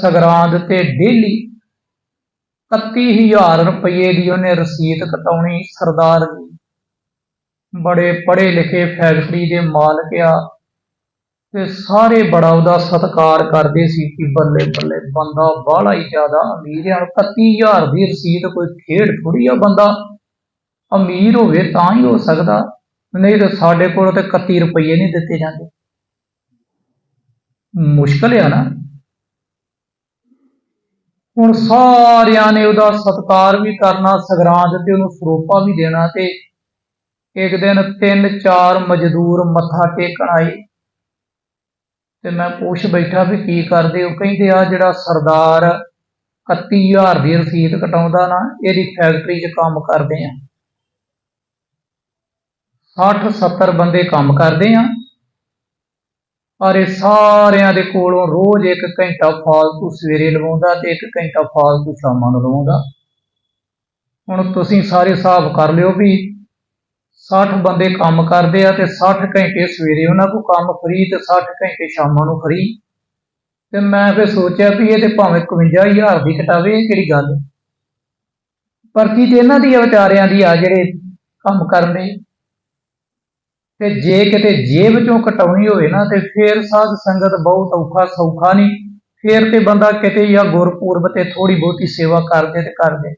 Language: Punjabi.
ਸਗਰਾਂਦ ਤੇ ਡੇਲੀ 31000 ਰੁਪਏ ਦੀ ਉਹਨੇ ਰਸੀਦ ਕਟਾਉਣੀ ਸਰਦਾਰ ਜੀ ਬੜੇ ਪੜ੍ਹੇ ਲਿਖੇ ਫੈਕਟਰੀ ਦੇ ਮਾਲਕ ਆ ਤੇ ਸਾਰੇ ਬੜਾ ਉਹਦਾ ਸਤਿਕਾਰ ਕਰਦੇ ਸੀ ਕਿ ਬੱਲੇ ਬੱਲੇ ਬੰਦਾ ਬਾਹਲਾ ਹੀ ਜ਼ਿਆਦਾ ਅਮੀਰ ਆ। 31000 ਦੀ ਰਸੀਦ ਕੋਈ ਖੇਡ ਥੋੜੀ ਆ ਬੰਦਾ। ਅਮੀਰ ਹੋਵੇ ਤਾਂ ਹੀ ਹੋ ਸਕਦਾ, ਨਹੀਂ ਤਾਂ ਸਾਡੇ ਕੋਲ ਤੇ 31 ਰੁਪਏ ਨਹੀਂ ਦਿੱਤੇ ਜਾਂਦੇ। ਮੁਸ਼ਕਲ ਆ ਨਾ। ਹੁਣ ਸਾਰਿਆਂ ਨੇ ਉਹਦਾ ਸਤਿਕਾਰ ਵੀ ਕਰਨਾ ਸਗਰਾਂਦ ਤੇ ਉਹਨੂੰ ਸਰੋਪਾ ਵੀ ਦੇਣਾ ਤੇ ਇੱਕ ਦਿਨ ਤਿੰਨ ਚਾਰ ਮਜ਼ਦੂਰ ਮੱਥਾ ਟੇਕਣ ਆਏ। ਤੇ ਮੈਂ ਪੁੱਛ ਬੈਠਾ ਵੀ ਕੀ ਕਰਦੇ? ਉਹ ਕਹਿੰਦੇ ਆ ਜਿਹੜਾ ਸਰਦਾਰ 31000 ਦੀ ਰਸੀਦ ਕਟਾਉਂਦਾ ਨਾ, ਇਹਦੀ ਫੈਕਟਰੀ 'ਚ ਕੰਮ ਕਰਦੇ ਆ। 60 70 ਬੰਦੇ ਕੰਮ ਕਰਦੇ ਆ। ਔਰ ਇਹ ਸਾਰਿਆਂ ਦੇ ਕੋਲੋਂ ਰੋਜ਼ ਇੱਕ ਘੰਟਾ ਫਾਲਤੂ ਸਵੇਰੇ ਲਵਾਉਂਦਾ ਤੇ ਇੱਕ ਘੰਟਾ ਫਾਲਤੂ ਸ਼ਾਮਾਂ ਨੂੰ ਲਵਾਉਂਦਾ। ਹੁਣ ਤੁਸੀਂ ਸਾਰੇ ਹਿਸਾਬ ਕਰ ਲਿਓ ਵੀ 60 ਬੰਦੇ ਕੰਮ ਕਰਦੇ ਆ ਤੇ 60 ਘੰਟੇ ਸਵੇਰੇ ਉਹਨਾਂ ਕੋਲ ਕੰਮ ਫਰੀ ਤੇ 60 ਘੰਟੇ ਸ਼ਾਮਾਂ ਨੂੰ ਫਰੀ। ਤੇ ਮੈਂ ਫਿਰ ਸੋਚਿਆ ਵੀ ਇਹ ਤੇ ਭਾਵੇਂ 51000 ਦੀ ਕਟਾਵੇ ਇਹ ਕਿਹੜੀ ਗੱਲ? ਪਰਚੀ ਤੇ ਇਹਨਾਂ ਦੀ ਆ ਵਿਚਾਰਿਆਂ ਦੀ ਆ ਜਿਹੜੇ ਕੰਮ ਕਰਨ ਤੇ ਜੇ ਕਿਤੇ ਜੇਬ ਚੋਂ ਕਟਾਉਣੀ ਹੋਵੇ ਨਾ, ਤੇ ਫੇਰ ਸਾਧ ਸੰਗਤ ਬਹੁਤ ਔਖਾ ਸੌਖਾ ਨਹੀਂ ਫੇਰ ਤੇ ਬੰਦਾ ਕਿਤੇ ਜਾਂ ਗੁਰਪੁਰਬ ਤੇ ਥੋੜੀ ਬਹੁਤੀ ਸੇਵਾ ਕਰਦੇ ਤੇ ਕਰਦੇ।